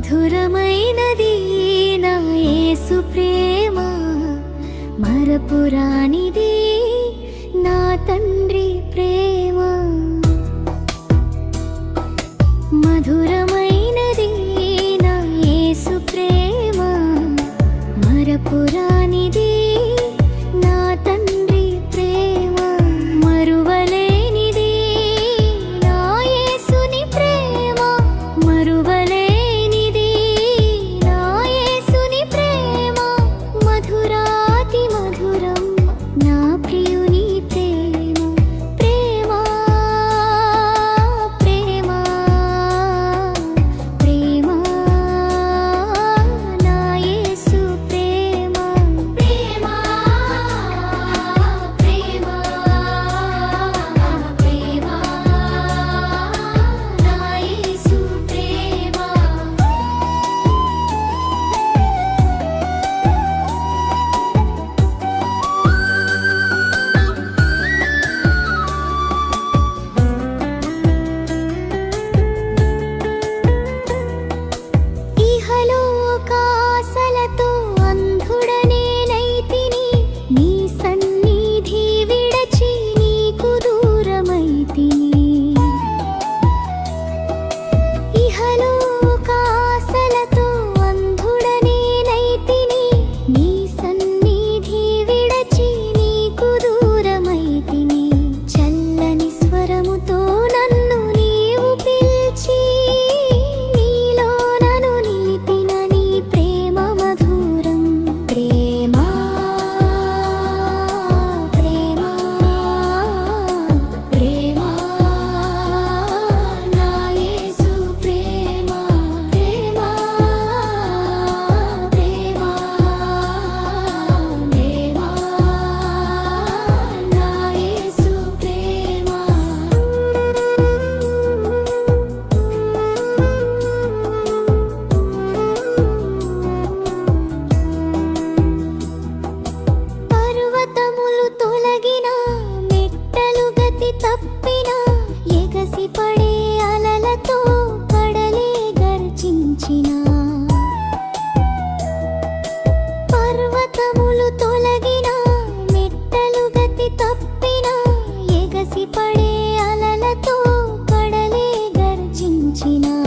మధురమైనది నా యేసు ప్రేమ మరపురానిది నా తండ్రి চিনা